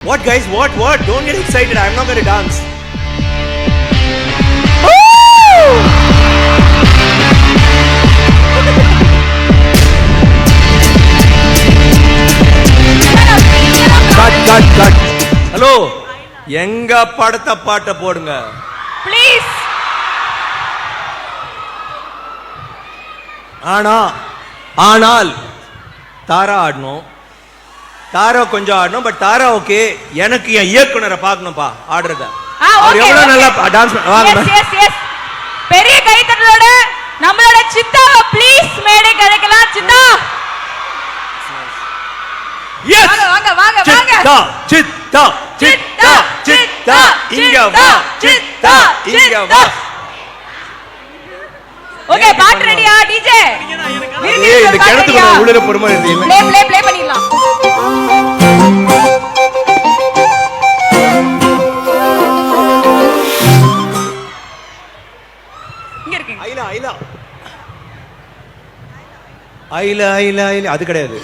What guys? What? What? Don't get excited. I'm not gonna dance. Cut, cut, cut. Hello எங்க படத்த பாட்ட போடுங்க please ஆனா ஆனால் தாரா ஆடணும் தாரா கொஞ்சம் ஆடணும் பட் தாரா ஓகே எனக்கு என் இயக்குனரை பார்க்கணும்ப்பா ஆடுறத. ஆ அவர் ஓகே எவ்வளவு நல்லா டான்ஸ் வாங்க எஸ் எஸ் எஸ் பெரிய கைத்தட்டலோட நம்மளோட சித்தாவை ப்ளீஸ் மேடை கிடைக்கலாம் சித்தா. எஸ் வாங்க வாங்க வாங்க சித்தா சித்தா சித்தா சித்தா இங்க வா சித்தா இங்க வா. ஓகே பாட்டு ரெடியா டிஜே இந்த கிணத்துக்குள்ள உள்ள பொறுமை இருக்கு ப்ளே ப்ளே ப்ளே இங்க இருக்கு ஐலா ஐலா. ஐல ஐல ஐல. அது கிடையாது.